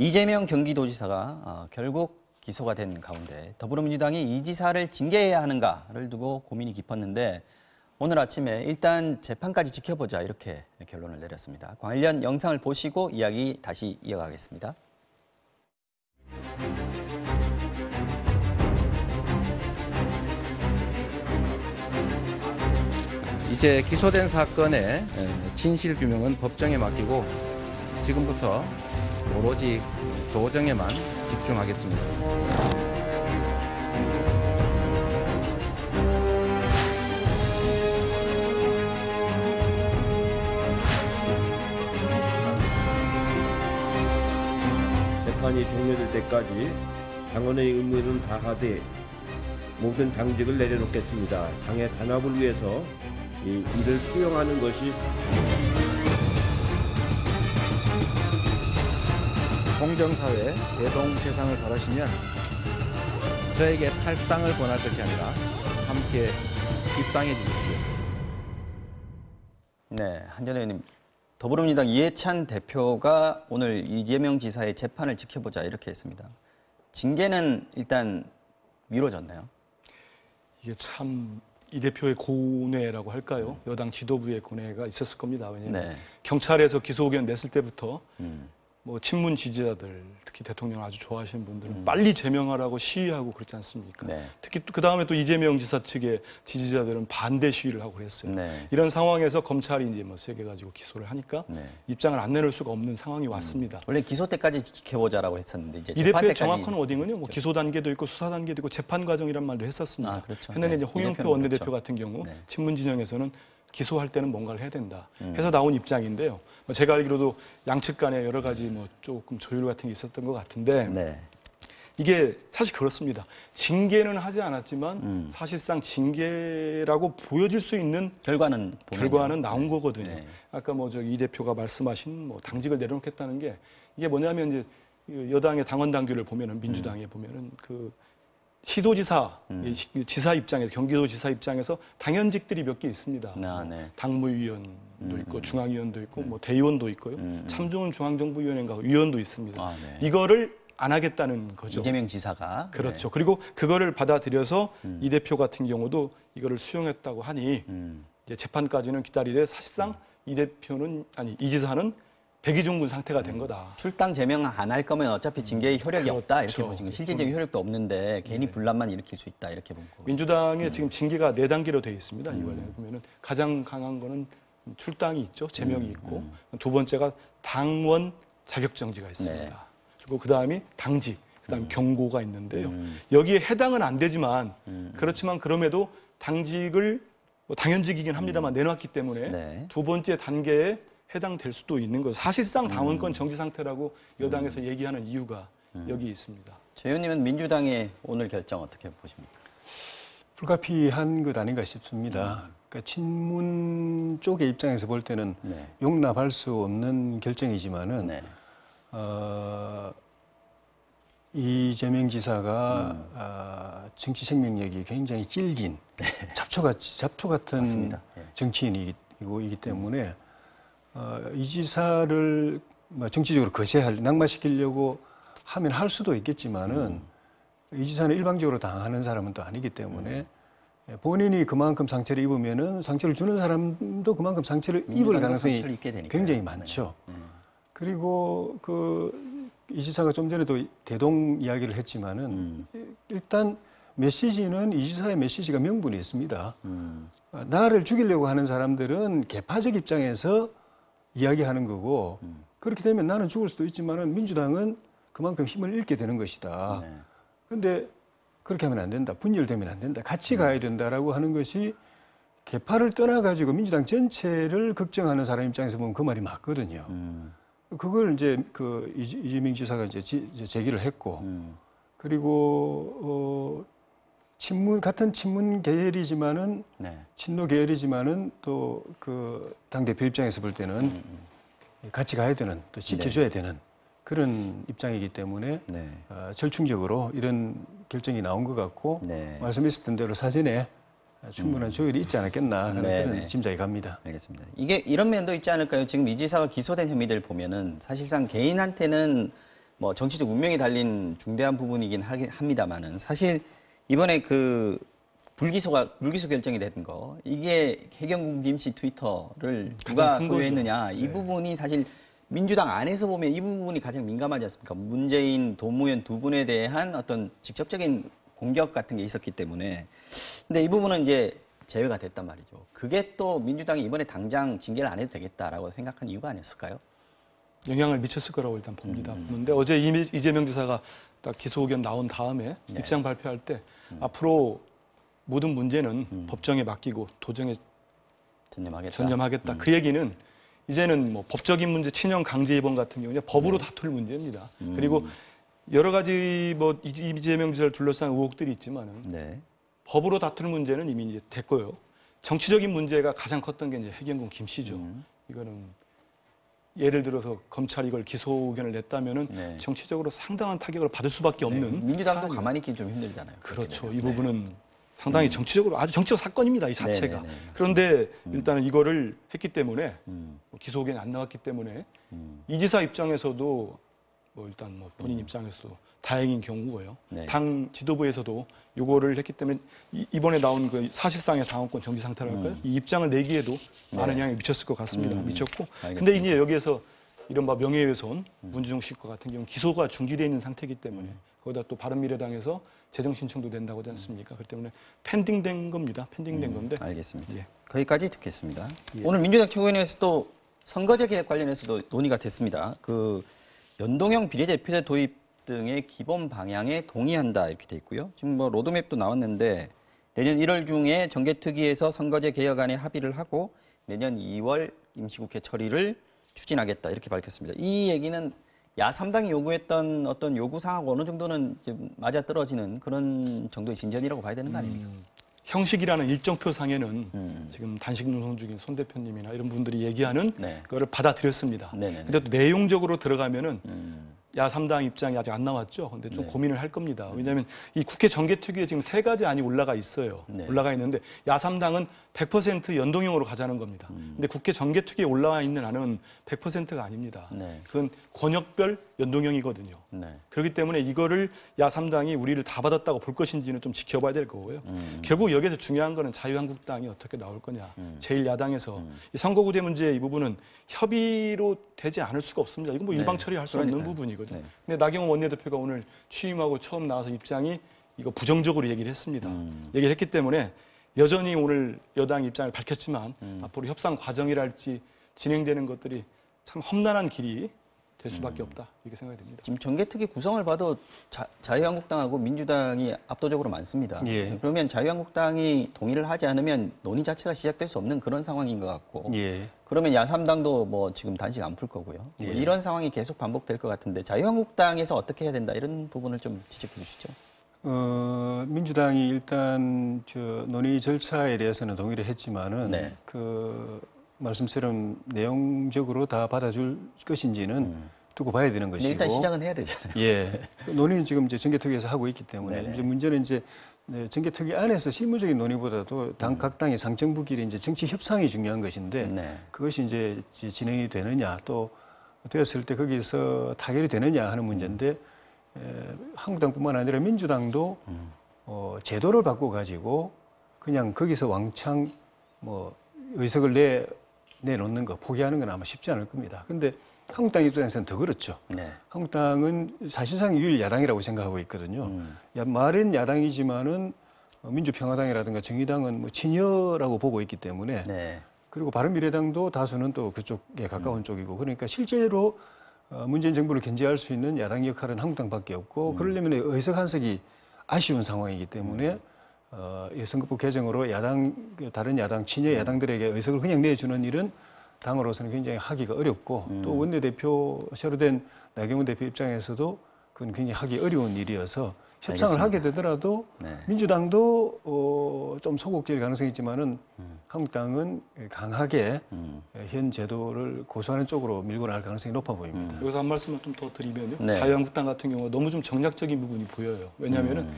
이재명 경기도지사가 어, 결국 기소가 된 가운데 더불어민주당이 이 지사를 징계해야 하는가를 두고 고민이 깊었는데 오늘 아침에 일단 재판까지 지켜보자 이렇게 결론을 내렸습니다. 관련 영상을 보시고 이야기 다시 이어가겠습니다. 이제 기소된 사건의 진실 규명은 법정에 맡기고 지금부터 오로지 도정에만 집중하겠습니다. 재판이 종료될 때까지 당원의 의무는 다하되 모든 당직을 내려놓겠습니다. 당의 단합을 위해서 이 일을 수용하는 것이 공정사회 대동 세상을 바라시면 저에게 탈당을 권할 것이 아니라 함께 입당해 주십시오. 네, 한전 의원님. 더불어민주당 이해찬 대표가 오늘 이재명 지사의 재판을 지켜보자 이렇게 했습니다. 징계는 일단 미뤄졌나요? 이게 참 이 대표의 고뇌라고 할까요? 여당 지도부의 고뇌가 있었을 겁니다. 왜냐하면 네. 경찰에서 기소 의견 냈을 때부터 음. 뭐 친문 지지자들 특히 대통령 을 아주 좋아하시는 분들은 음. 빨리 제명하라고 시위하고 그렇지 않습니까? 네. 특히 그 다음에 또 이재명 지사 측의 지지자들은 반대 시위를 하고 그랬어요. 네. 이런 상황에서 검찰이 이제 뭐 세게 가지고 기소를 하니까 네. 입장을 안 내놓을 수가 없는 상황이 왔습니다. 원래 기소 때까지 지켜보자라고 했었는데 이제 이 대표의 정확한 워딩은요, 뭐 기소 단계도 있고 수사 단계도 있고 재판 과정이란 말도 했었습니다. 아, 그렇죠. 했는데 네. 이제 이 홍영표 원내대표 그렇죠. 같은 경우 네. 친문 진영에서는 기소할 때는 뭔가를 해야 된다. 음. 해서 나온 입장인데요. 뭐 제가 알기로도 양측 간에 여러 가지 뭐 조금 조율 같은 게 있었던 것 같은데 네. 이게 사실 그렇습니다. 징계는 하지 않았지만 음. 사실상 징계라고 보여질 수 있는 결과는. 결과는 나온 거거든요. 네. 아까 뭐 저기 이 대표가 말씀하신 뭐 당직을 내려놓겠다는 게 이게 뭐냐면 이제 그 여당의 당원 당규를 보면은 민주당에 보면은 그 시도지사 음. 지사 입장에서 경기도지사 입장에서 당연직들이 몇 개 있습니다. 아, 네. 당무위원도 음, 있고 음. 중앙위원도 있고 뭐 대의원도 있고요. 음, 음. 참좋은 중앙정부위원회인가 위원도 있습니다. 아, 네. 이거를 안 하겠다는 거죠. 이재명 지사가 그렇죠. 그리고 그거를 받아들여서 음. 이 대표 같은 경우도 이거를 수용했다고 하니 네. 음. 이제 재판까지는 기다리되 사실상 이 대표는 아니 이 지사는 백의종군 상태가 된 거다. 출당 제명 안 할 거면 어차피 징계의 효력이 그렇죠. 없다 이렇게 보시는 실질적인 효력도 없는데 괜히 네. 분란만 일으킬 수 있다 이렇게 본 거고. 민주당의 지금 징계가 네 단계로 돼 있습니다. 음. 이거에 보면은 가장 강한 거는 출당이 있죠, 제명이 음, 있고 두 번째가 당원 자격 정지가 있습니다. 네. 그리고 그 다음이 당직, 그 다음 에 경고가 있는데요. 음. 여기에 해당은 안 되지만 음. 그렇지만 그럼에도 당직을 뭐 당연직이긴 합니다만 내놨기 때문에 네. 두 번째 단계에 해당될 수도 있는 거죠. 사실상 음. 당원권 정지 상태라고 여당에서 얘기하는 이유가 여기 있습니다. 조 의원님은 민주당의 오늘 결정 어떻게 보십니까? 불가피한 것 아닌가 싶습니다. 그러니까 친문 쪽의 입장에서 볼 때는 네. 용납할 수 없는 결정이지만은 네. 어, 이재명 지사가 음. 아, 정치 생명력이 굉장히 질긴 잡초 같 잡초 같은 네. 맞습니다. 예. 정치인이고 이기 때문에 어, 이 지사를 뭐 정치적으로 거세할 낙마시키려고 하면 할 수도 있겠지만은 음. 이 지사는 일방적으로 당하는 사람은 또 아니기 때문에 예, 본인이 그만큼 상처를 입으면은 상처를 주는 사람도 그만큼 상처를 입을 가능성이 상처를. 굉장히 네. 많죠. 음. 그리고 그 이 지사가 좀 전에도 대동 이야기를 했지만은 음. 일단 메시지는 이 지사의 메시지가 명분이 있습니다. 음. 아, 나를 죽이려고 하는 사람들은 개파적 입장에서 이야기하는 거고 음. 그렇게 되면 나는 죽을 수도 있지만은 민주당은 그만큼 힘을 잃게 되는 것이다. 네. 그런데 그렇게 하면 안 된다. 분열되면 안 된다. 같이 가야 된다라고 하는 것이 개파를 떠나가지고 민주당 전체를 걱정하는 사람 입장에서 보면 그 말이 맞거든요. 음. 그걸 이제 그 이재- 이재명 지사가 이제 제기를 했고 음. 그리고 어 친문 같은 친문 계열이지만은 네. 친노 계열이지만은 또 그 당 대표 입장에서 볼 때는 음, 같이 가야 되는 또 지켜줘야 되는 그런 입장이기 때문에 네. 어, 절충적으로 이런 결정이 나온 것 같고 네. 말씀하셨던 대로 사전에 충분한 조율이 있지 않았겠나 하는 네, 그런 네. 짐작이 갑니다. 알겠습니다. 이게 이런 면도 있지 않을까요? 지금 이 지사가 기소된 혐의들 보면은 사실상 개인한테는 뭐 정치적 운명이 달린 중대한 부분이긴 하긴 합니다만은 사실 이번에 그 불기소가 불기소 결정이 된 거 이게 해경군 김씨 트위터를 누가. 소유했느냐 이 네. 부분이 사실 민주당 안에서 보면 이 부분이 가장 민감하지 않습니까? 문재인, 노무현 두 분에 대한 어떤 직접적인 공격 같은 게 있었기 때문에 근데 이 부분은 이제 제외가 됐단 말이죠. 그게 또 민주당이 이번에 당장 징계를 안 해도 되겠다라고 생각한 이유가 아니었을까요? 영향을 미쳤을 거라고 일단 봅니다. 음. 그런데 어제 이재명 지사가 딱 기소 의견 나온 다음에 네. 입장 발표할 때 음. 앞으로 모든 문제는 법정에 맡기고 도정에 전념하겠다. 전념하겠다. 그 얘기는 이제는 뭐 법적인 문제, 친형 강제 입원 같은 경우는 법으로 다툴 문제입니다. 그리고 여러 가지 뭐 이- 이재명 지사를 둘러싼 의혹들이 있지만은 네. 법으로 다툴 문제는 이미 이제 됐고요. 정치적인 문제가 가장 컸던 게 이제 해경군 김 씨죠. 음. 이거는 예를 들어서 검찰이 이걸 기소 의견을 냈다면은 네. 정치적으로 상당한 타격을 받을 수밖에 없는 네. 민주당도 사안이에요. 가만히 있기 좀 힘들잖아요. 그렇죠. 이. 부분은 상당히 정치적으로 아주 정치적 사건입니다. 이 자체가. 네, 네, 네. 그런데 일단은 이거를 했기 때문에 음, 뭐 기소 의견이 안 나왔기 때문에 음. 이 지사 입장에서도 뭐 일단 뭐 본인 입장에서도 다행인 경우고요. 네. 당 지도부에서도 요거를 했기 때문에 이- 이번에 나온 그 사실상의 당원권 정지 상태랄까요? 이 입장을 내기에도 많은 음. 네. 영향이 미쳤을 것 같습니다. 음, 미쳤고. 알겠습니다. 근데 이제 여기에서 이른바 명예훼손, 문준용 씨과 같은 경우 는 기소가 중지돼 있는 상태이기 때문에 음. 거기다 또 바른미래당에서 재정 신청도 된다고 하지 않습니까? 그렇기 때문에 펜딩된 겁니다. 펜딩된 건데. 음, 알겠습니다. 예. 거기까지 듣겠습니다. 오늘 민주당 최고위원회에서 또 선거제 계획 관련해서도 논의가 됐습니다. 그 연동형 비례대표제 도입 등의 기본 방향에 동의한다 이렇게 돼 있고요. 지금 뭐 로드맵도 나왔는데 내년 1월 중에 정개특위에서 선거제 개혁안에 합의를 하고 내년 2월 임시국회 처리를 추진하겠다 이렇게 밝혔습니다. 이 얘기는 야 3당이 요구했던 어떤 요구 사항하고 어느 정도는 좀 맞아 떨어지는 그런 정도의 진전이라고 봐야 되는 거 아닙니까? 형식이라는 일정표 상에는 음. 지금 단식 농성 중인 손 대표님이나 이런 분들이 얘기하는 네. 그거를 받아들였습니다. 네네네. 근데 또 내용적으로 들어가면은 음. 야 3당 입장이 아직 안 나왔죠. 근데 좀 네. 고민을 할 겁니다. 왜냐하면 이 국회 정개특위에 지금 세 가지 안이 올라가 있어요. 네. 올라가 있는데 야 3당은 100% 연동형으로 가자는 겁니다. 음. 근데 국회 정개특위에 올라와 있는 안은 100%가 아닙니다. 네. 그건 권역별 연동형이거든요. 네. 그렇기 때문에 이거를 야 3당이 우리를 다 받았다고 볼 것인지는 좀 지켜봐야 될 거고요. 음. 결국 여기서 중요한 거는 자유한국당이 어떻게 나올 거냐. 음. 제1야당에서 이 선거구제 문제 이 부분은 협의로 되지 않을 수가 없습니다. 이건 뭐 네. 일방 처리할 수 없는 그러니까 요. 부분이거든요. 네. 근데 나경원 원내대표가 오늘 취임하고 처음 나와서 입장이 이거 부정적으로 얘기를 했습니다. 음. 얘기를 했기 때문에 여전히 오늘 여당 입장을 밝혔지만 음. 앞으로 협상 과정이랄지 진행되는 것들이 참 험난한 길이 될 음. 수밖에 없다 이렇게 생각이 됩니다. 지금 정개특위 구성을 봐도 자, 자유한국당하고 민주당이 압도적으로 많습니다. 예. 그러면 자유한국당이 동의를 하지 않으면 논의 자체가 시작될 수 없는 그런 상황인 것 같고 예. 그러면 야삼당도 뭐 지금 단식 안 풀 거고요. 뭐 예. 이런 상황이 계속 반복될 것 같은데 자유한국당에서 어떻게 해야 된다 이런 부분을 좀 지적해 주시죠. 어, 민주당이 일단 저 논의 절차에 대해서는 동의를 했지만은 네. 그 말씀처럼 내용적으로 다 받아줄 것인지는 두고 봐야 되는 것이고. 일단 시작은 해야 되잖아요. 예. 그 논의는 지금 이제 정개특위에서 하고 있기 때문에 네네. 이제 문제는 이제 네, 정개특위 안에서 실무적인 논의보다도 당 각 당의 상정부끼리 이제 정치 협상이 중요한 것인데 네. 그것이 이제 지- 진행이 되느냐 또 되었을 때 거기서 타결이 되느냐 하는 문제인데 에, 한국당뿐만 아니라 민주당도 어, 제도를 바꿔 가지고 그냥 거기서 왕창 뭐 의석을 내 내놓는 거 포기하는 건 아마 쉽지 않을 겁니다. 근데 한국당 입장에서는 더 그렇죠. 네. 한국당은 사실상 유일 야당이라고 생각하고 있거든요. 음. 야, 말은 야당이지만은 어, 민주평화당이라든가 정의당은 뭐 친여라고 보고 있기 때문에 네. 그리고 바른미래당도 다수는 또 그쪽에 가까운 음. 쪽이고 그러니까 실제로 어, 문재인 정부를 견제할 수 있는 야당 역할은 한국당밖에 음. 없고 그러려면 의석 한석이 아쉬운 상황이기 때문에 음. 어, 이 선거법 개정으로 야당 그 다른 야당 친여 야당들에게 의석을 그냥 내주는 일은 당으로서는 굉장히 하기가 어렵고 음. 또 원내대표 새로 된 나경원 대표 입장에서도 그건 굉장히 하기 어려운 일이어서 협상을 알겠습니다. 하게 되더라도 네. 민주당도 어, 좀 소극적일 가능성이 있지만은 한국당은 강하게 음. 현 제도를 고수하는 쪽으로 밀고 나갈 가능성이 높아 보입니다. 여기서 한 말씀만 좀더 드리면요. 네. 자유한국당 같은 경우 너무 좀 정략적인 부분이 보여요. 왜냐하면은 음.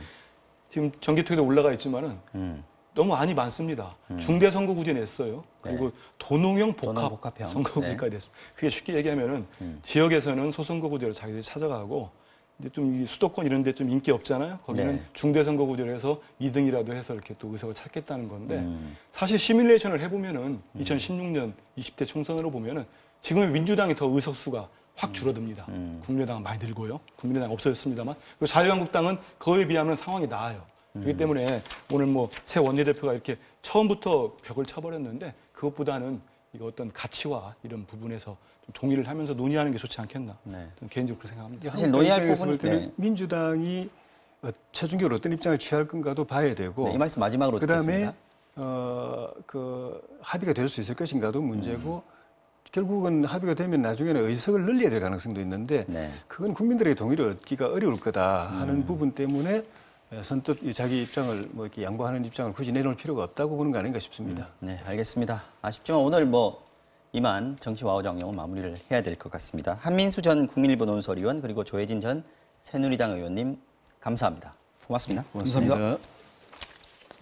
지금 정기특위에 올라가 있지만은 음. 너무 안이 많습니다. 중대 선거구제 냈어요. 그리고 도농형 복합, 음. 네. 도농 복합형. 선거구제까지 네. 됐습니다. 그게 쉽게 얘기하면은 음. 지역에서는 소선거구제로 자기들이 찾아가고 이제 좀이 수도권 이런 데 좀 인기 없잖아요. 거기는 네. 중대 선거구제를 해서 2등이라도 해서 이렇게 또 의석을 찾겠다는 건데 음. 사실 시뮬레이션을 해 보면은 2016년 20대 총선으로 보면은 지금 민주당이 더 의석수가 확 줄어듭니다. 음. 국민의당은 많이 늘고요. 국민의당 없어졌습니다만 그리고 자유한국당은 그거에 비하면 상황이 나아요. 음. 그렇기 때문에 오늘 뭐 새 원내대표가 이렇게 처음부터 벽을 쳐버렸는데 그것보다는 이거 어떤 가치와 이런 부분에서 좀 동의를 하면서 논의하는 게 좋지 않겠나. 네. 개인적으로 그렇게 생각합니다. 사실 논의할 때는 네. 민주당이 어, 최종적으로 어떤 입장을 취할 건가도 봐야 되고 네, 이 말씀 마지막으로 그다음에 듣겠습니다. 어, 그 합의가 될 수 있을 것인가도 문제고 결국은 합의가 되면 나중에는 의석을 늘려야 될 가능성도 있는데 네. 그건 국민들의 동의를 얻기가 어려울 거다 하는 부분 때문에 에, 선뜻 이 자기 입장을 뭐 이렇게 양보하는 입장을 굳이 내놓을 필요가 없다고 보는 거 아닌가 싶습니다. 네, 알겠습니다. 아쉽지만 오늘 뭐 이만 정치 와우 정령은 마무리를 해야 될 것 같습니다. 한민수 전 국민일보 논설위원 그리고 조혜진 전 새누리당 의원님 감사합니다. 고맙습니다. 고맙습니다.